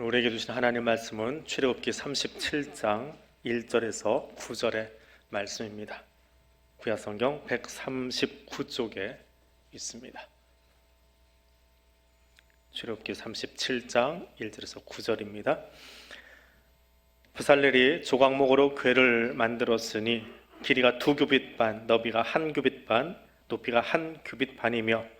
우리에게 주신 하나님 말씀은 출애굽기 37장 1절에서 9절의 말씀입니다. 구약 성경 139쪽에 있습니다. 출애굽기 37장 1절에서 9절입니다. 부살렐이 조각목으로 궤를 만들었으니 길이가 두 규빗 반, 너비가 한 규빗 반, 높이가 한 규빗 반이며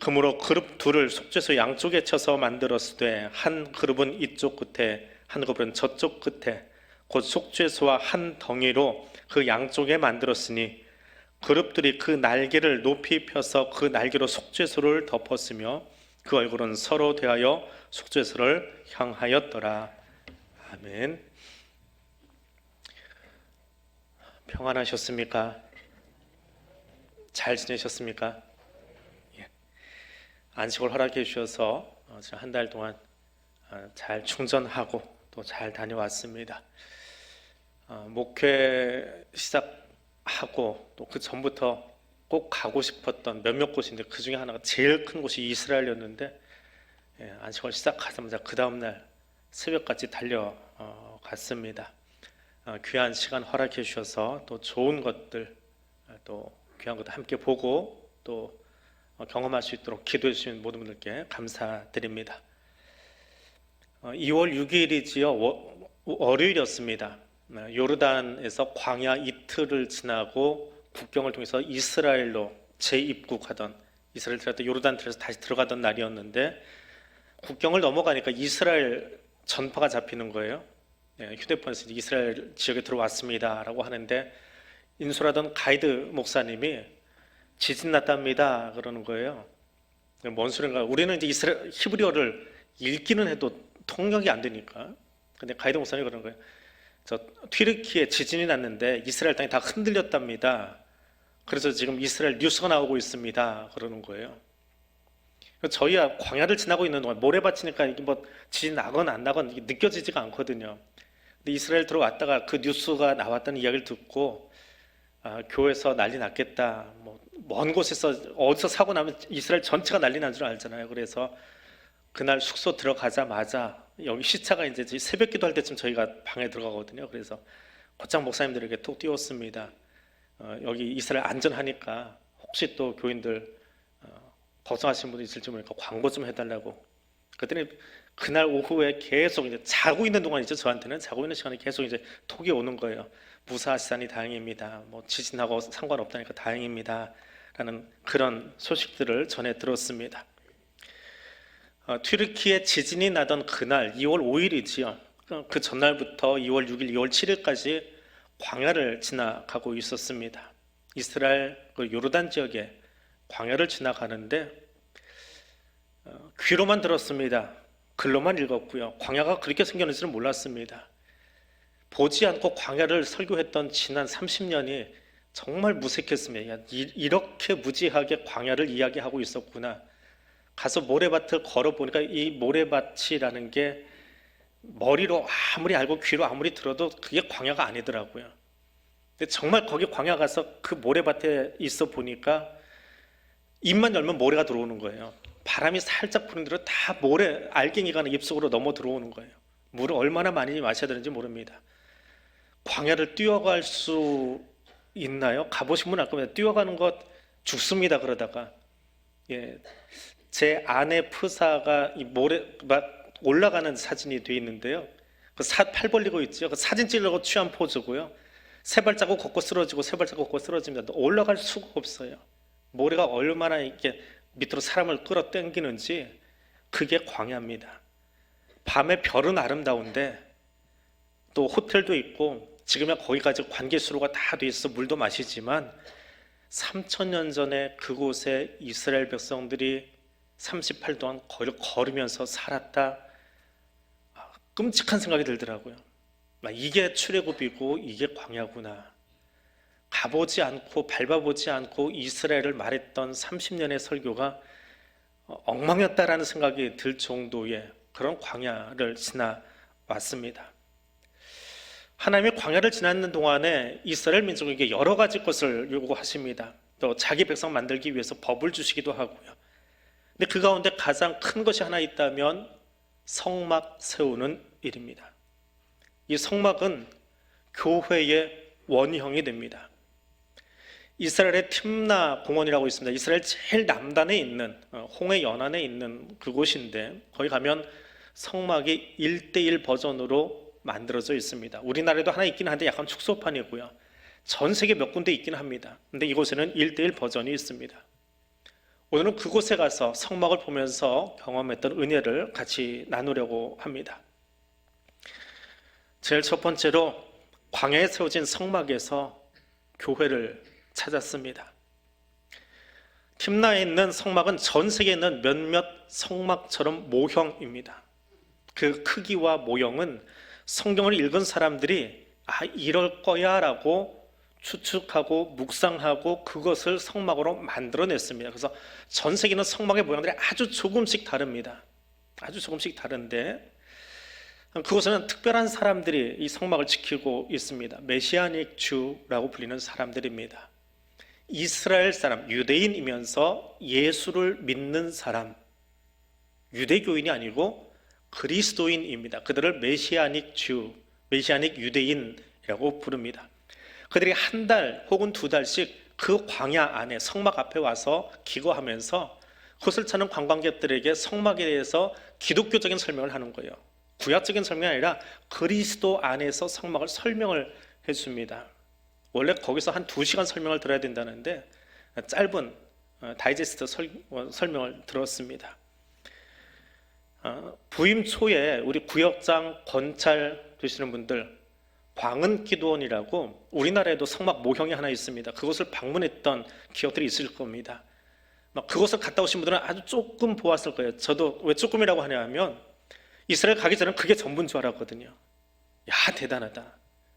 금으로 그룹 둘을 속죄소 양쪽에 쳐서 만들었으되 한 그룹은 이쪽 끝에 한 그룹은 저쪽 끝에 곧 속죄소와 한 덩이로 그 양쪽에 만들었으니 그룹들이 그 날개를 높이 펴서 그 날개로 속죄소를 덮었으며 그 얼굴은 서로 대하여 속죄소를 향하였더라 아멘 평안하셨습니까? 잘 지내셨습니까? 안식을 허락해 주셔서 어, 한달 동안 어, 잘 충전하고 또 잘 다녀왔습니다. 어, 목회 시작하고 또 그 전부터 꼭 가고 싶었던 몇몇 곳인데 그 중에 하나가 제일 큰 곳이 이스라엘이었는데 예, 안식을 시작하자마자 그 다음 날 새벽까지 달려갔습니다. 귀한 시간 허락해 주셔서 또 좋은 것들 또 귀한 것도 함께 보고 또 어, 경험할 수 있도록 기도해 주신 모든 분들께 감사드립니다. 2월 6일이지요. 월요일이었습니다. 어, 요르단에서 광야 이틀을 지나고 국경을 통해서 이스라엘로 재입국하던 이스라엘 들어갔다 요르단 들어서 다시 들어가던 날이었는데 국경을 넘어가니까 이스라엘 전파가 잡히는 거예요. 예, 휴대폰에서 이스라엘 지역에 들어왔습니다라고 하는데 인솔하던 가이드 목사님이 지진 났답니다. 그러는 거예요. 뭔 소린가? 우리는 이제 이스라엘 히브리어를 읽기는 해도 통역이 안 되니까. 근데 가이드 목사님 그러는 거예요. 저 튀르키에 지진이 났는데 이스라엘 땅이 다 흔들렸답니다. 그래서 지금 이스라엘 뉴스가 나오고 있습니다. 그러는 거예요. 저희야 광야를 지나고 있는 동안 모래밭이니까 이게 뭐 지진 나건 안 나건 느껴지지가 않거든요. 근데 이스라엘 들어왔다가 그 뉴스가 나왔다는 이야기를 듣고 아, 교회에서 난리 났겠다. 뭐 먼 곳에서 어디서 사고 나면 이스라엘 전체가 난리 난 줄 알잖아요. 그래서 그날 숙소 들어가자마자 여기 시차가 이제 새벽 기도할 때쯤 저희가 방에 들어가거든요. 그래서 곧장 목사님들에게 톡 띄웠습니다. 어, 여기 이스라엘 안전하니까 혹시 또 교인들 어, 걱정하시는 분들 있을지 모르니까 광고 좀 해달라고. 그랬더니 그날 오후에 계속 이제 자고 있는 동안이죠. 저한테는 자고 있는 시간에 계속 이제 톡이 오는 거예요. 무사시다니 다행입니다. 뭐 지진하고 상관없다니까 다행입니다. 라는 그런 소식들을 전해 들었습니다. 어, 튀르키에 지진이 나던 그날 2월 5일이지요. 그 전날부터 2월 6일, 2월 7일까지 광야를 지나가고 있었습니다. 이스라엘 그 요르단 지역에 광야를 지나가는데 어, 귀로만 들었습니다. 글로만 읽었고요. 광야가 그렇게 생겼는지는 몰랐습니다. 보지 않고 광야를 설교했던 지난 30년이 정말 무색했습니다. 야, 이렇게 무지하게 광야를 이야기하고 있었구나. 가서 모래밭을 걸어보니까 이 모래밭이라는 게 머리로 아무리 알고 귀로 아무리 들어도 그게 광야가 아니더라고요. 근데 정말 거기 광야 가서 그 모래밭에 있어 보니까 입만 열면 모래가 들어오는 거예요. 바람이 살짝 부는 대로 다 모래 알갱이가 입속으로 넘어 들어오는 거예요. 물을 얼마나 많이 마셔야 되는지 모릅니다. 광야를 뛰어갈 수 있나요? 가보신 분알 겁니다. 뛰어가는 것 죽습니다. 그러다가 예, 제 아내 프사가 이 모래 막 올라가는 사진이 돼 있는데요. 그팔 벌리고 있죠. 그 사진 찍으려고 취한 포즈고요. 세 발자국 걷고 쓰러지고 세 발자국 걷고 쓰러집니다. 올라갈 수가 없어요. 모래가 얼마나 이렇게 밑으로 사람을 끌어당기는지 그게 광야입니다. 밤에 별은 아름다운데 또 호텔도 있고 지금야 거기까지 관계 수로가 다 돼 있어 물도 마시지만 3천 년 전에 그곳에 이스라엘 백성들이 38 동안 거리를 걸으면서 살았다. 아, 끔찍한 생각이 들더라고요. 아, 이게 출애굽이고 이게 광야구나. 가보지 않고 밟아보지 않고 이스라엘을 말했던 30년의 설교가 어, 엉망이었다라는 생각이 들 정도의 그런 광야를 지나왔습니다. 하나님이 광야를 지나는 동안에 이스라엘 민족에게 여러 가지 것을 요구하십니다. 또 자기 백성 만들기 위해서 법을 주시기도 하고요. 근데 그 가운데 가장 큰 것이 하나 있다면 성막 세우는 일입니다. 이 성막은 교회의 원형이 됩니다. 이스라엘의 팀나 공원이라고 있습니다. 이스라엘 제일 남단에 있는 어, 홍해 연안에 있는 그곳인데 거기 가면 성막이 1대1 버전으로 만들어져 있습니다. 우리나라에도 하나 있긴 한데 약간 축소판이고요. 전 세계 몇 군데 있긴 합니다. 근데 이곳에는 1대1 버전이 있습니다. 오늘은 그곳에 가서 성막을 보면서 경험했던 은혜를 같이 나누려고 합니다. 제일 첫 번째로 광야에 세워진 성막에서 교회를 찾았습니다. 팀나에 있는 성막은 전 세계에 있는 몇몇 성막처럼 모형입니다. 그 크기와 모형은 성경을 읽은 사람들이 아 이럴 거야 라고 추측하고 묵상하고 그것을 성막으로 만들어냈습니다. 그래서 전 세계는 성막의 모양들이 아주 조금씩 다릅니다. 아주 조금씩 다른데 그곳에는 특별한 사람들이 이 성막을 지키고 있습니다. 메시아닉 주라고 불리는 사람들입니다. 이스라엘 사람, 유대인이면서 예수를 믿는 사람, 유대교인이 아니고 그리스도인입니다. 그들을 메시아닉 주, 메시아닉 유대인이라고 부릅니다. 그들이 한 달 혹은 두 달씩 그 광야 안에 성막 앞에 와서 기거하면서 그것을 찾는 관광객들에게 성막에 대해서 기독교적인 설명을 하는 거예요. 구약적인 설명이 아니라 그리스도 안에서 성막을 설명을 해줍니다. 원래 거기서 한 두 시간 설명을 들어야 된다는데 짧은 어, 다이제스트 설, 어, 설명을 들었습니다. 어, 부임 초에 우리 구역장 권찰 되시는 분들 광은 기도원이라고 우리나라에도 성막 모형이 하나 있습니다. 그곳을 방문했던 기억들이 있을 겁니다. 그곳을 갔다 오신 분들은 아주 조금 보았을 거예요. 저도 왜 조금이라고 하냐면 이스라엘 가기 전에 그게 전부인 줄 알았거든요. 야 대단하다.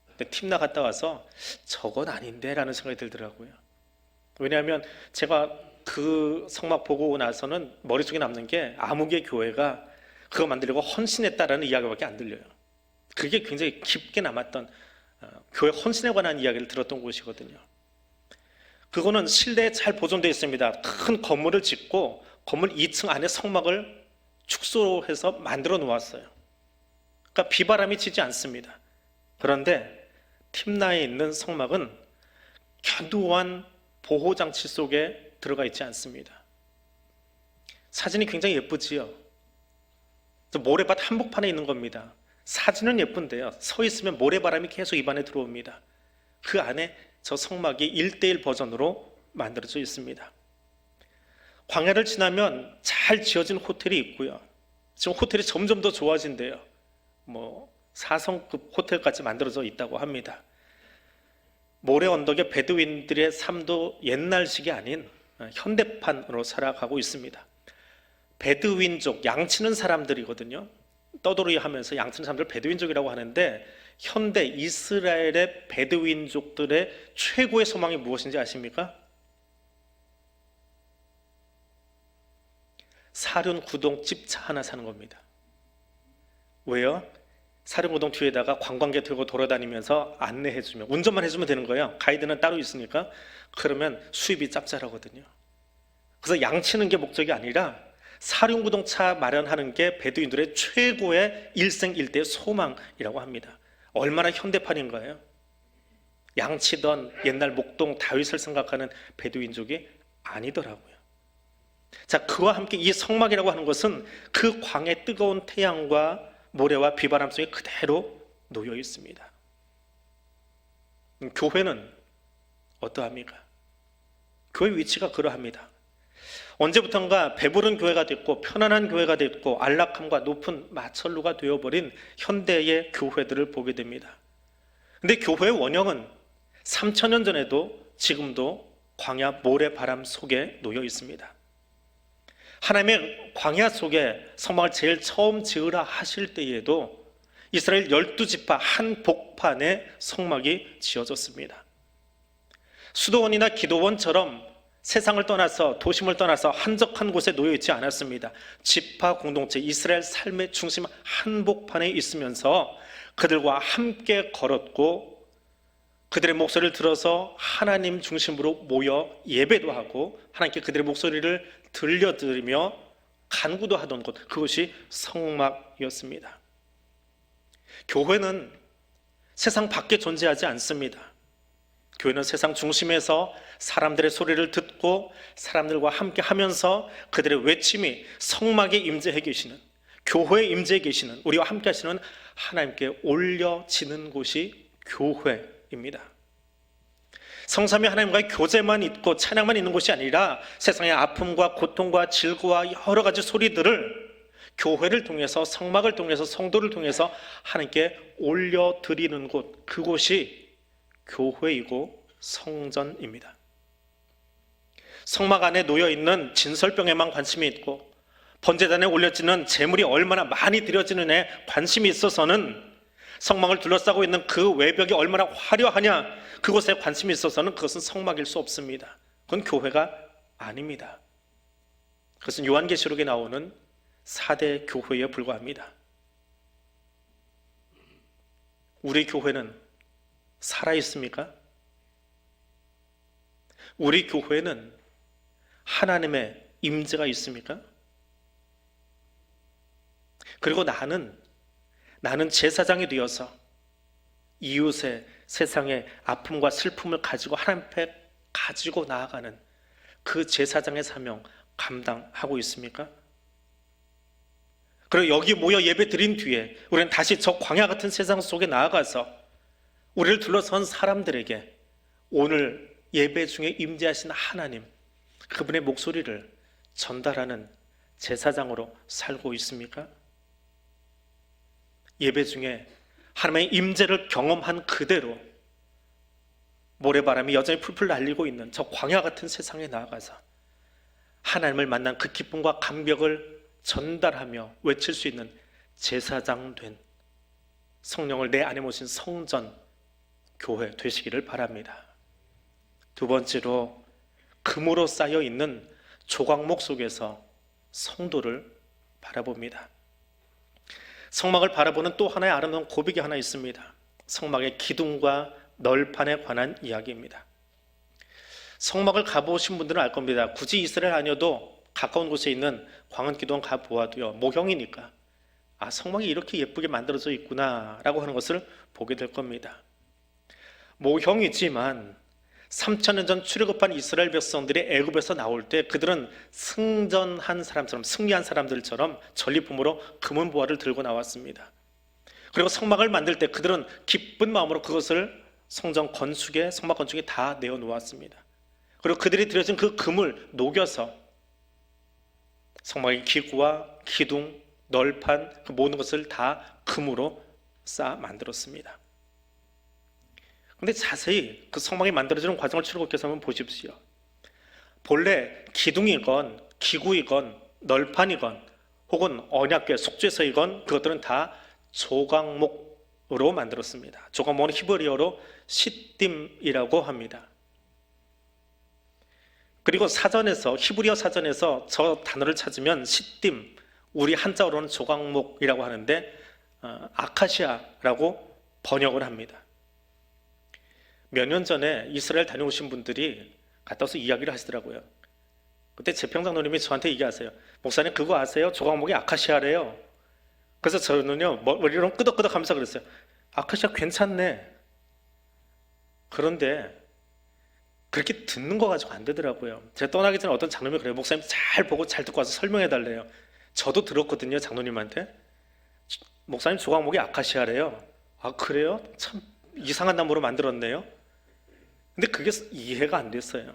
근데 팀 나 갔다 와서 저건 아닌데라는 생각이 들더라고요. 왜냐하면 제가 그 성막 보고 나서는 머릿속에 남는 게 아무개 교회가 그거 만들려고 헌신했다라는 이야기밖에 안 들려요. 그게 굉장히 깊게 남았던 어, 교회 헌신에 관한 이야기를 들었던 곳이거든요. 그거는 실내에 잘 보존되어 있습니다. 큰 건물을 짓고 건물 2층 안에 성막을 축소해서 만들어 놓았어요. 그러니까 비바람이 치지 않습니다. 그런데 팀나에 있는 성막은 견고한 보호 장치 속에 들어가 있지 않습니다. 사진이 굉장히 예쁘지요. 모래밭 한복판에 있는 겁니다. 사진은 예쁜데요. 서 있으면 모래바람이 계속 입안에 들어옵니다. 그 안에 저 성막이 1대1 버전으로 만들어져 있습니다. 광야를 지나면 잘 지어진 호텔이 있고요. 지금 호텔이 점점 더 좋아진대요. 뭐 4성급 호텔까지 만들어져 있다고 합니다. 모래 언덕의 베두인들의 삶도 옛날식이 아닌 현대판으로 살아가고 있습니다. 베두인족 양치는 사람들이거든요. 떠돌이 하면서 양치는 사람들 베두인족이라고 하는데 현대 이스라엘의 베두인족들의 최고의 소망이 무엇인지 아십니까? 사륜 구동 집차 하나 사는 겁니다. 왜요? 사륜 구동 뒤에다가 관광객 들고 돌아다니면서 안내해 주면 운전만 해 주면 되는 거예요. 가이드는 따로 있으니까 그러면 수입이 짭짤하거든요. 그래서 양치는 게 목적이 아니라 사륜구동차 마련하는 게 베두인들의 최고의 일생일대의 소망이라고 합니다. 얼마나 현대판인가요? 양치던 옛날 목동 다윗을 생각하는 베두인족이 아니더라고요. 자, 그와 함께 이 성막이라고 하는 것은 그 광의 뜨거운 태양과 모래와 비바람 속에 그대로 놓여 있습니다. 교회는 어떠합니까? 교회 위치가 그러합니다. 언제부턴가 배부른 교회가 됐고 편안한 교회가 됐고 안락함과 높은 마철루가 되어버린 현대의 교회들을 보게 됩니다. 근데 교회의 원형은 3천년 전에도 지금도 광야 모래바람 속에 놓여 있습니다. 하나님의 광야 속에 성막을 제일 처음 지으라 하실 때에도 이스라엘 열두 지파 한 복판에 성막이 지어졌습니다. 수도원이나 기도원처럼 세상을 떠나서 도심을 떠나서 한적한 곳에 놓여 있지 않았습니다. 지파 공동체 이스라엘 삶의 중심 한복판에 있으면서 그들과 함께 걸었고 그들의 목소리를 들어서 하나님 중심으로 모여 예배도 하고 하나님께 그들의 목소리를 들려드리며 간구도 하던 곳 그것이 성막이었습니다. 교회는 세상 밖에 존재하지 않습니다. 교회는 세상 중심에서 사람들의 소리를 듣고 사람들과 함께 하면서 그들의 외침이 성막에 임재해 계시는 교회에 임재해 계시는 우리와 함께 하시는 하나님께 올려지는 곳이 교회입니다. 성삼위 하나님과의 교제만 있고 찬양만 있는 곳이 아니라 세상의 아픔과 고통과 질고와 여러 가지 소리들을 교회를 통해서 성막을 통해서 성도를 통해서 하나님께 올려드리는 곳 그곳이 교회이고 성전입니다. 성막 안에 놓여 있는 진설병에만 관심이 있고 번제단에 올려지는 재물이 얼마나 많이 드려지는에 관심이 있어서는 성막을 둘러싸고 있는 그 외벽이 얼마나 화려하냐 그것에 관심이 있어서는 그것은 성막일 수 없습니다. 그건 교회가 아닙니다. 그것은 요한계시록에 나오는 4대 교회에 불과합니다. 우리 교회는 살아 있습니까? 우리 교회는 하나님의 임재가 있습니까? 그리고 나는 나는 제사장이 되어서 이웃의 세상의 아픔과 슬픔을 가지고 하나님 앞에 가지고 나아가는 그 제사장의 사명 감당하고 있습니까? 그리고 여기 모여 예배 드린 뒤에 우리는 다시 저 광야 같은 세상 속에 나아가서 우리를 둘러선 사람들에게 오늘 예배 중에 임재하신 하나님 그분의 목소리를 전달하는 제사장으로 살고 있습니까? 예배 중에 하나님의 임재를 경험한 그대로 모래바람이 여전히 풀풀 날리고 있는 저 광야 같은 세상에 나아가서 하나님을 만난 그 기쁨과 감격을 전달하며 외칠 수 있는 제사장 된 성령을 내 안에 모신 성전 교회 되시기를 바랍니다. 두 번째로 금으로 쌓여 있는 조각목 속에서 성도를 바라봅니다. 성막을 바라보는 또 하나의 아름다운 고백이 하나 있습니다. 성막의 기둥과 널판에 관한 이야기입니다. 성막을 가보신 분들은 알 겁니다. 굳이 이스라엘 아니어도 가까운 곳에 있는 광안기도원 가보아도요. 모형이니까 아 성막이 이렇게 예쁘게 만들어져 있구나라고 하는 것을 보게 될 겁니다. 모형이지만 3천년 전 출애굽한 이스라엘 백성들이 애굽에서 나올 때 그들은 승전한 사람처럼 승리한 사람들처럼 전리품으로 금은 보화를 들고 나왔습니다. 그리고 성막을 만들 때 그들은 기쁜 마음으로 그것을 성전 건축에 성막 건축에 다 내어 놓았습니다. 그리고 그들이 들여진 그 금을 녹여서 성막의 기구와 기둥, 널판 그 모든 것을 다 금으로 쌓아 만들었습니다. 근데 자세히 그 성막이 만들어지는 과정을 출애굽께서 한번 보십시오. 본래 기둥이건 기구이건 널판이건 혹은 언약궤 속죄서이건 그것들은 다 조각목으로 만들었습니다. 조각목은 히브리어로 시딤이라고 합니다. 그리고 사전에서 히브리어 사전에서 저 단어를 찾으면 시딤 우리 한자어로는 조각목이라고 하는데 어, 아카시아라고 번역을 합니다. 몇 년 전에 이스라엘 다녀오신 분들이 갔다 와서 이야기를 하시더라고요. 그때 재평장로님이 저한테 얘기하세요. 목사님 그거 아세요? 조각목이 아카시아래요. 그래서 저는요 머리를 끄덕끄덕 하면서 그랬어요. 아카시아 괜찮네. 그런데 그렇게 듣는 거 가지고 안 되더라고요. 제가 떠나기 전에 어떤 장로님이 그래요. 목사님 잘 보고 잘 듣고 와서 설명해 달래요. 저도 들었거든요. 장로님한테. 목사님 조각목이 아카시아래요. 아 그래요? 참 이상한 나무로 만들었네요. 근데 그게 이해가 안 됐어요.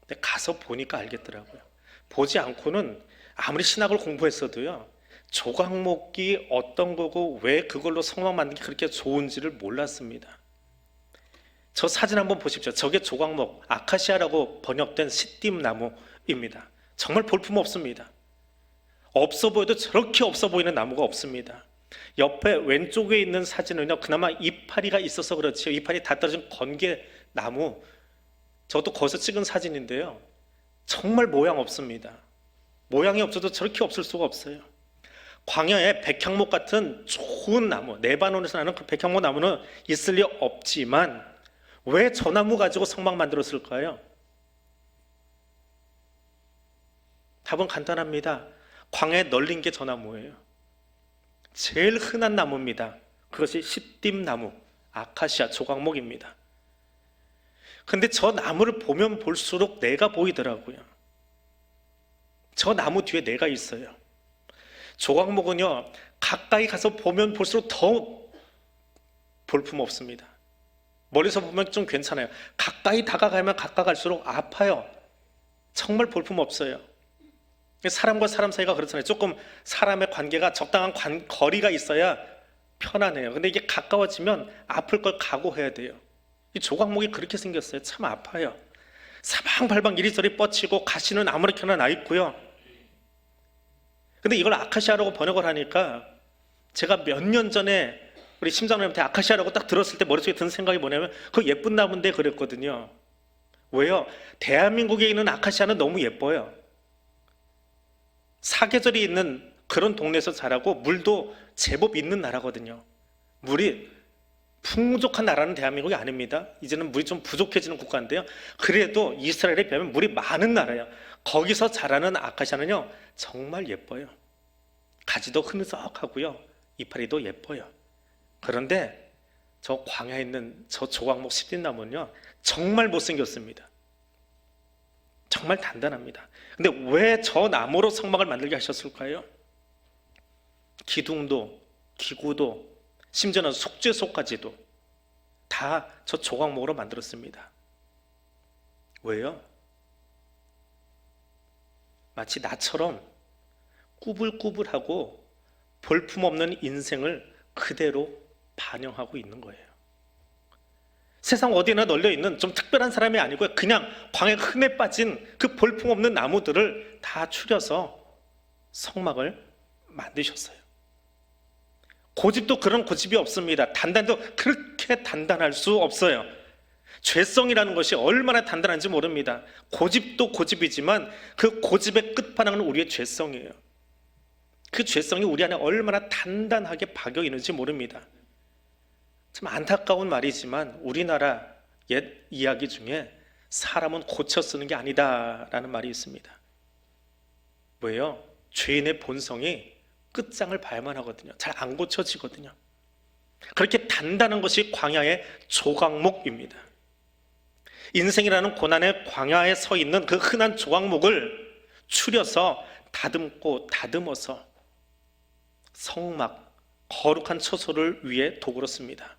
근데 가서 보니까 알겠더라고요. 보지 않고는 아무리 신학을 공부했어도요. 조각목이 어떤 거고 왜 그걸로 성막 만든 게 그렇게 좋은지를 몰랐습니다. 저 사진 한번 보십시오. 저게 조각목, 아카시아라고 번역된 시딤 나무입니다. 정말 볼품 없습니다. 없어 보여도 저렇게 없어 보이는 나무가 없습니다. 옆에 왼쪽에 있는 사진은요, 그나마 이파리가 있어서 그렇지요. 이파리 다 떨어진 건개 나무. 저도 거기서 찍은 사진인데요. 정말 모양 없습니다. 모양이 없어도 저렇게 없을 수가 없어요. 광야에 백향목 같은 좋은 나무, 네바논에서 나는 그 백향목 나무는 있을 리 없지만 왜 저 나무 가지고 성막 만들었을까요? 답은 간단합니다. 광야에 널린 게 저 나무예요. 제일 흔한 나무입니다. 그것이 시띠나무, 아카시아 조각목입니다. 근데 저 나무를 보면 볼수록 내가 보이더라고요. 저 나무 뒤에 내가 있어요. 조각목은요, 가까이 가서 보면 볼수록 더 볼품 없습니다. 멀리서 보면 좀 괜찮아요. 가까이 다가가면 가까갈수록 아파요. 정말 볼품 없어요. 사람과 사람 사이가 그렇잖아요. 조금 사람의 관계가 적당한 관- 거리가 있어야 편하네요. 근데 이게 가까워지면 아플 걸 각오해야 돼요. 이 조각목이 그렇게 생겼어요. 참 아파요. 사방팔방 이리저리 뻗치고 가시는 아무렇게나 나 있고요. 근데 이걸 아카시아라고 번역을 하니까 제가 몇 년 전에 우리 심장님한테 아카시아라고 딱 들었을 때 머릿속에 든 생각이 뭐냐면 그 예쁜 나무인데 그랬거든요. 왜요? 대한민국에 있는 아카시아는 너무 예뻐요. 사계절이 있는 그런 동네에서 자라고 물도 제법 있는 나라거든요. 물이 풍족한 나라는 대한민국이 아닙니다. 이제는 물이 좀 부족해지는 국가인데요. 그래도 이스라엘에 비하면 물이 많은 나라예요. 거기서 자라는 아카시아는요, 정말 예뻐요. 가지도 흐느적하고요, 이파리도 예뻐요. 그런데 저 광야에 있는 저 조각목 십진나무는요, 정말 못생겼습니다. 정말 단단합니다. 근데 왜 저 나무로 성막을 만들게 하셨을까요? 기둥도, 기구도, 심지어는 속죄소까지도 다 저 조각목으로 만들었습니다. 왜요? 마치 나처럼 꾸불꾸불하고 볼품없는 인생을 그대로 반영하고 있는 거예요. 세상 어디나 널려 있는 좀 특별한 사람이 아니고요. 그냥 광에 흠에 빠진 그 볼품없는 나무들을 다 추려서 성막을 만드셨어요. 고집도 그런 고집이 없습니다. 단단도 그렇게 단단할 수 없어요. 죄성이라는 것이 얼마나 단단한지 모릅니다. 고집도 고집이지만 그 고집의 끝판왕은 우리의 죄성이에요. 그 죄성이 우리 안에 얼마나 단단하게 박여 있는지 모릅니다. 참 안타까운 말이지만 우리나라 옛 이야기 중에 사람은 고쳐 쓰는 게 아니다라는 말이 있습니다. 왜요? 죄인의 본성이 끝장을 봐야만 하거든요. 잘 안 고쳐지거든요. 그렇게 단단한 것이 광야의 조각목입니다. 인생이라는 고난의 광야에 서 있는 그 흔한 조각목을 추려서 다듬고 다듬어서 성막, 거룩한 처소를 위해 도구로 씁니다.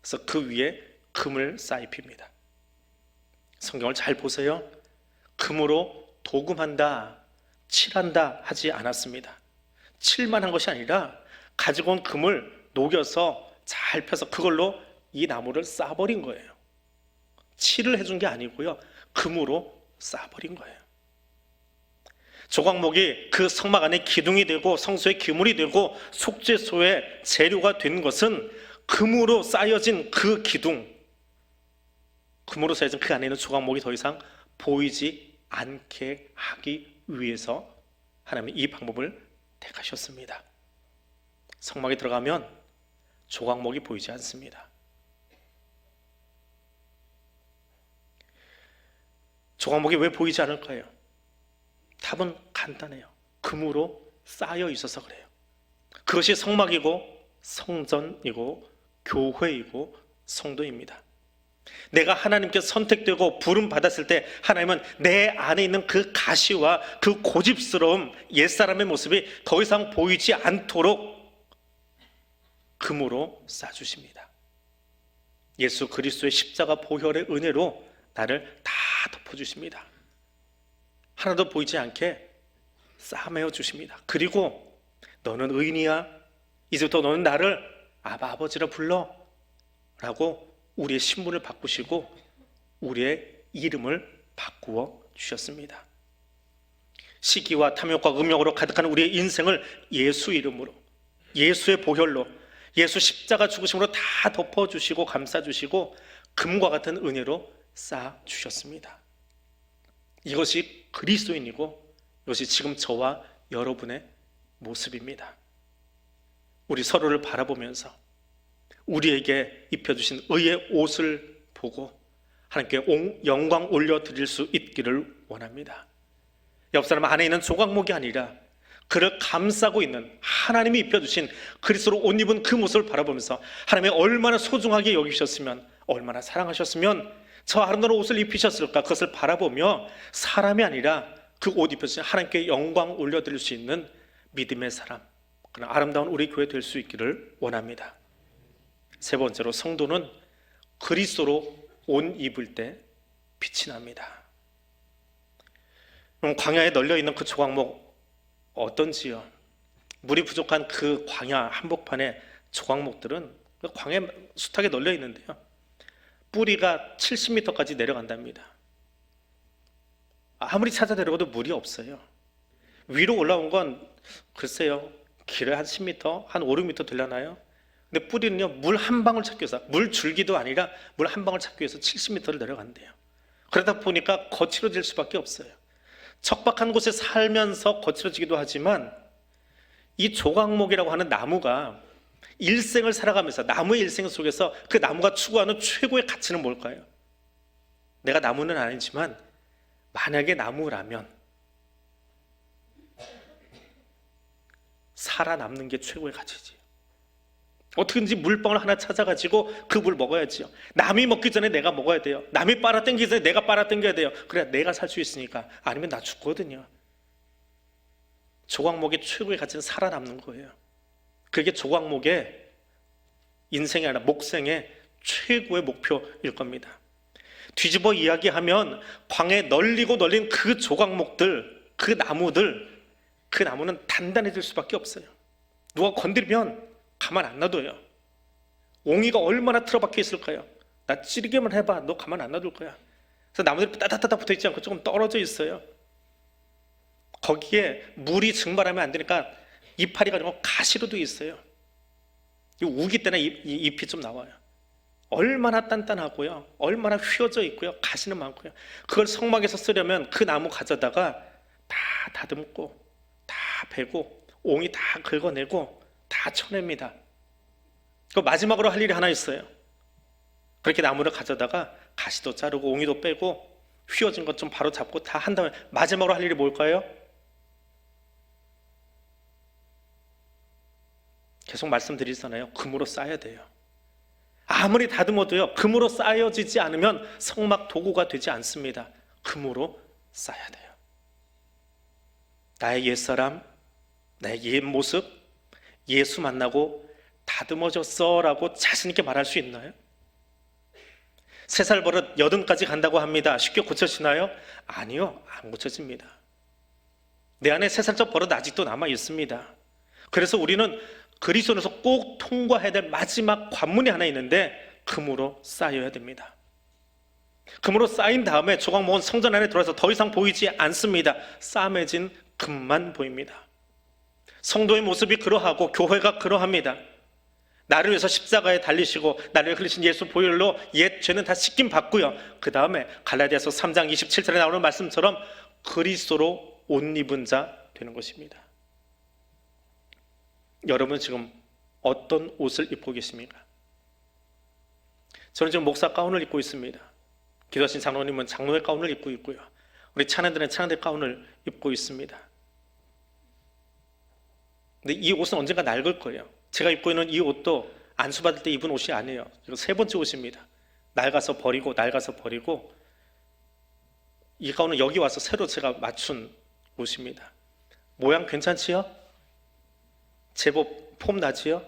그래서 그 위에 금을 쌓입힙니다. 성경을 잘 보세요. 금으로 도금한다, 칠한다 하지 않았습니다. 칠만 한 것이 아니라 가지고 온 금을 녹여서 잘 펴서 그걸로 이 나무를 쌓아버린 거예요. 칠을 해준 게 아니고요. 금으로 쌓아버린 거예요. 조각목이 그 성막 안에 기둥이 되고 성소의 기물이 되고 속죄소의 재료가 된 것은 금으로 쌓여진 그 기둥, 금으로 쌓여진 그 안에 있는 조각목이 더 이상 보이지 않게 하기 위해서 하나님이 이 방법을 택하셨습니다. 성막에 들어가면 조각목이 보이지 않습니다. 조각목이 왜 보이지 않을까요? 답은 간단해요. 금으로 쌓여 있어서 그래요. 그것이 성막이고 성전이고 교회이고 성도입니다. 내가 하나님께 선택되고 부름 받았을 때 하나님은 내 안에 있는 그 가시와 그 고집스러움 옛사람의 모습이 더 이상 보이지 않도록 금으로 싸주십니다. 예수 그리스도의 십자가 보혈의 은혜로 나를 다 덮어주십니다. 하나도 보이지 않게 싸매어 주십니다. 그리고 너는 의인이야. 이제부터 너는 나를 아바 아버지라 불러. 라고 우리의 신분을 바꾸시고 우리의 이름을 바꾸어 주셨습니다. 시기와 탐욕과 음욕으로 가득한 우리의 인생을 예수 이름으로 예수의 보혈로 예수 십자가 죽으심으로 다 덮어주시고 감싸주시고 금과 같은 은혜로 쌓아 주셨습니다. 이것이 그리스도인이고 이것이 지금 저와 여러분의 모습입니다. 우리 서로를 바라보면서 우리에게 입혀주신 의의 옷을 보고 하나님께 온- 영광 올려드릴 수 있기를 원합니다. 옆 사람 안에 있는 조각목이 아니라 그를 감싸고 있는 하나님이 입혀주신 그리스도로 옷 입은 그 모습을 바라보면서 하나님이 얼마나 소중하게 여기셨으면 얼마나 사랑하셨으면 저 아름다운 옷을 입히셨을까 그것을 바라보며 사람이 아니라 그 옷 입혀주신 하나님께 영광 올려드릴 수 있는 믿음의 사람 그런 아름다운 우리 교회 될 수 있기를 원합니다. 세 번째로 성도는 그리스도로 옷 입을 때 빛이 납니다. 그럼 광야에 널려 있는 그 조각목 어떤지요? 물이 부족한 그 광야 한복판의 조각목들은 그 광야 숱하게 널려 있는데요. 뿌리가 70m까지 내려간답니다. 아무리 찾아 내려가도 물이 없어요. 위로 올라온 건 글쎄요. 길어야 한 10m, 한 5, 6m 되려나요? 근데 뿌리는요, 물 한 방울 찾기 위해서, 물 줄기도 아니라 물 한 방울 찾기 위해서 70m를 내려간대요. 그러다 보니까 거칠어질 수밖에 없어요. 척박한 곳에 살면서 거칠어지기도 하지만 이 조각목이라고 하는 나무가 일생을 살아가면서 나무의 일생 속에서 그 나무가 추구하는 최고의 가치는 뭘까요? 내가 나무는 아니지만 만약에 나무라면 살아남는 게 최고의 가치지. 어떻게든지 물방울 하나 찾아가지고 그 물 먹어야지요. 남이 먹기 전에 내가 먹어야 돼요. 남이 빨아당기기 전에 내가 빨아당겨야 돼요. 그래야 내가 살 수 있으니까. 아니면 나 죽거든요. 조각목의 최고의 가치는 살아남는 거예요. 그게 조각목의 인생이 아니라 목생의 최고의 목표일 겁니다. 뒤집어 이야기하면 광에 널리고 널린 그 조각목들, 그 나무들, 그 나무는 단단해질 수밖에 없어요. 누가 건드리면 가만 안 놔둬요. 옹이가 얼마나 틀어박혀 있을까요? 나 찌르기만 해봐. 너 가만 안 놔둘 거야. 그래서 나무들이 따다다다 붙어 있지 않고 조금 떨어져 있어요. 거기에 물이 증발하면 안 되니까 이파리가 좀 가시로 돼 있어요. 이 우기 때나 잎이 좀 나와요. 얼마나 단단하고요. 얼마나 휘어져 있고요. 가시는 많고요. 그걸 성막에서 쓰려면 그 나무 가져다가 다 다듬고 다 베고 옹이 다 긁어내고 다 쳐냅니다. 그 마지막으로 할 일이 하나 있어요. 그렇게 나무를 가져다가 가시도 자르고 옹이도 빼고 휘어진 것 좀 바로 잡고 다 한 다음에 마지막으로 할 일이 뭘까요? 계속 말씀드리잖아요. 금으로 쌓아야 돼요. 아무리 다듬어도요. 금으로 쌓여지지 않으면 성막 도구가 되지 않습니다. 금으로 쌓아야 돼요. 나의 옛사람, 나의 옛 모습, 예수 만나고 다듬어졌어 라고 자신 있게 말할 수 있나요? 세 살 버릇 여든까지 간다고 합니다. 쉽게 고쳐지나요? 아니요, 안 고쳐집니다. 내 안에 세 살적 버릇 아직도 남아 있습니다. 그래서 우리는 그리스도에서 꼭 통과해야 될 마지막 관문이 하나 있는데 금으로 쌓여야 됩니다. 금으로 쌓인 다음에 조각 모은 성전 안에 들어와서 더 이상 보이지 않습니다. 싸매진 금만 보입니다. 성도의 모습이 그러하고 교회가 그러합니다. 나를 위해서 십자가에 달리시고 나를 흘리신 예수 보혈로 옛 죄는 다 씻김 받고요. 그 다음에 갈라디아서 3장 27절에 나오는 말씀처럼 그리스도로 옷 입은 자 되는 것입니다. 여러분 지금 어떤 옷을 입고 계십니까? 저는 지금 목사 가운을 입고 있습니다. 기도하신 장로님은 장로의 가운을 입고 있고요. 우리 찬양들은 찬양대 가운을 입고 있습니다. 근데 이 옷은 언젠가 낡을 거예요. 제가 입고 있는 이 옷도 안수 받을 때 입은 옷이 아니에요. 이거 세 번째 옷입니다. 낡아서 버리고 낡아서 버리고 이 가운은 여기 와서 새로 제가 맞춘 옷입니다. 모양 괜찮지요? 제법 폼 나지요?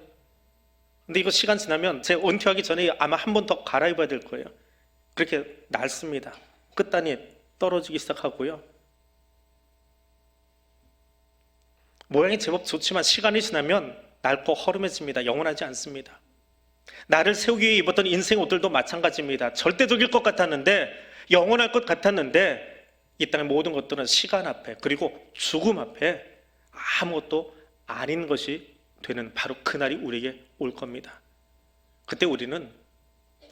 근데 이거 시간 지나면 제 은퇴하기 전에 아마 한 번 더 갈아입어야 될 거예요. 그렇게 낡습니다. 끝단이 떨어지기 시작하고요. 모양이 제법 좋지만 시간이 지나면 낡고 허름해집니다. 영원하지 않습니다. 나를 세우기 위해 입었던 인생 옷들도 마찬가지입니다. 절대적일 것 같았는데 영원할 것 같았는데 이 땅의 모든 것들은 시간 앞에 그리고 죽음 앞에 아무것도 아닌 것이 되는 바로 그날이 우리에게 올 겁니다. 그때 우리는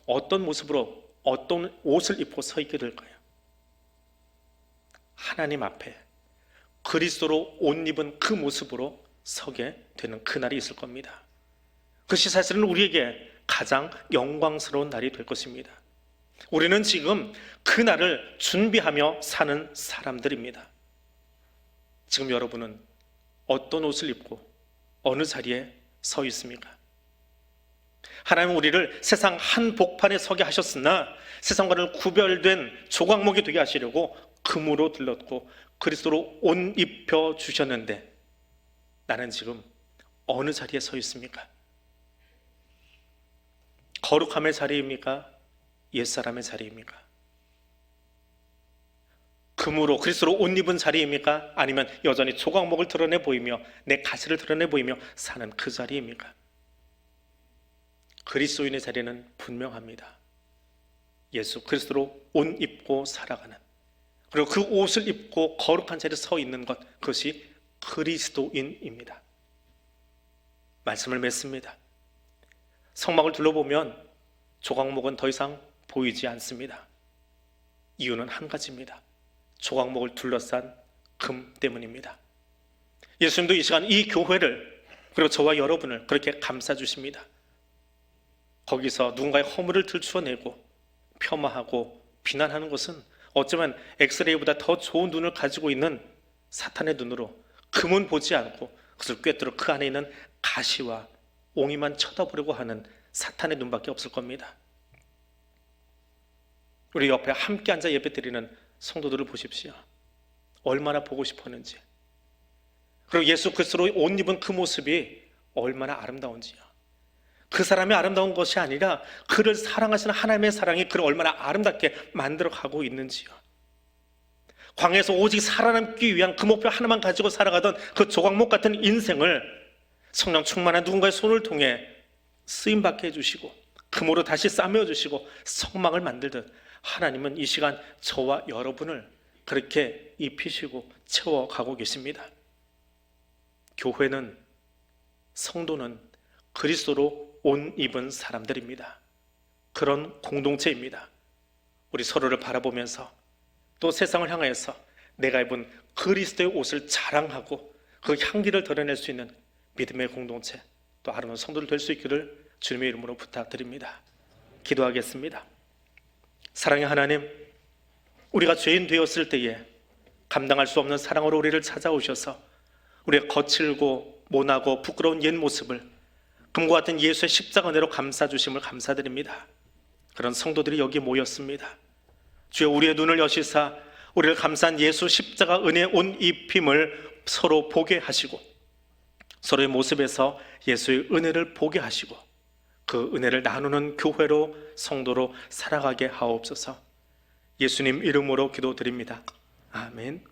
어떤 모습으로 어떤 옷을 입고 서 있게 될까요? 하나님 앞에 그리스도로 옷 입은 그 모습으로 서게 되는 그날이 있을 겁니다. 그것이 사실은 우리에게 가장 영광스러운 날이 될 것입니다. 우리는 지금 그 날을 준비하며 사는 사람들입니다. 지금 여러분은 어떤 옷을 입고 어느 자리에 서 있습니까? 하나님은 우리를 세상 한 복판에 서게 하셨으나 세상과는 구별된 조각목이 되게 하시려고 금으로 들렀고 그리스도로 옷 입혀 주셨는데 나는 지금 어느 자리에 서 있습니까? 거룩함의 자리입니까? 옛사람의 자리입니까? 금으로 그리스도로 옷 입은 자리입니까? 아니면 여전히 조각목을 드러내 보이며 내 가시를 드러내 보이며 사는 그 자리입니까? 그리스도인의 자리는 분명합니다. 예수 그리스도로 옷 입고 살아가는 그리고 그 옷을 입고 거룩한 자리에 서 있는 것 그것이 그리스도인입니다. 말씀을 맺습니다. 성막을 둘러보면 조각목은 더 이상 보이지 않습니다. 이유는 한 가지입니다. 조각목을 둘러싼 금 때문입니다. 예수님도 이 시간 이 교회를 그리고 저와 여러분을 그렇게 감싸 주십니다. 거기서 누군가의 허물을 들추어내고 폄하하고 비난하는 것은 어쩌면 엑스레이보다 더 좋은 눈을 가지고 있는 사탄의 눈으로 금은 보지 않고 그것을 꿰뚫어 그 안에 있는 가시와 옹이만 쳐다보려고 하는 사탄의 눈밖에 없을 겁니다. 우리 옆에 함께 앉아 예배 드리는 성도들을 보십시오. 얼마나 보고 싶었는지. 그리고 예수 그리스도로 옷 입은 그 모습이 얼마나 아름다운지요. 그 사람이 아름다운 것이 아니라 그를 사랑하시는 하나님의 사랑이 그를 얼마나 아름답게 만들어 가고 있는지요. 광에서 오직 살아남기 위한 그 목표 하나만 가지고 살아가던 그 조각목 같은 인생을 성령 충만한 누군가의 손을 통해 쓰임 받게 해 주시고 금으로 다시 싸매어 주시고 성막을 만들듯 하나님은 이 시간 저와 여러분을 그렇게 입히시고 채워 가고 계십니다. 교회는 성도는 그리스도로 옷 입은 사람들입니다. 그런 공동체입니다. 우리 서로를 바라보면서 또 세상을 향해서 내가 입은 그리스도의 옷을 자랑하고 그 향기를 드러낼 수 있는 믿음의 공동체 또 아름다운 성도를 될 수 있기를 주님의 이름으로 부탁드립니다. 기도하겠습니다. 사랑의 하나님, 우리가 죄인 되었을 때에 감당할 수 없는 사랑으로 우리를 찾아오셔서 우리의 거칠고 모나고 부끄러운 옛 모습을 금과 같은 예수의 십자가 은혜로 감싸 주심을 감사드립니다. 그런 성도들이 여기 모였습니다. 주여 우리의 눈을 여시사 우리를 감싼 예수 십자가 은혜 온 입힘을 서로 보게 하시고 서로의 모습에서 예수의 은혜를 보게 하시고 그 은혜를 나누는 교회로 성도로 살아가게 하옵소서. 예수님 이름으로 기도드립니다. 아멘.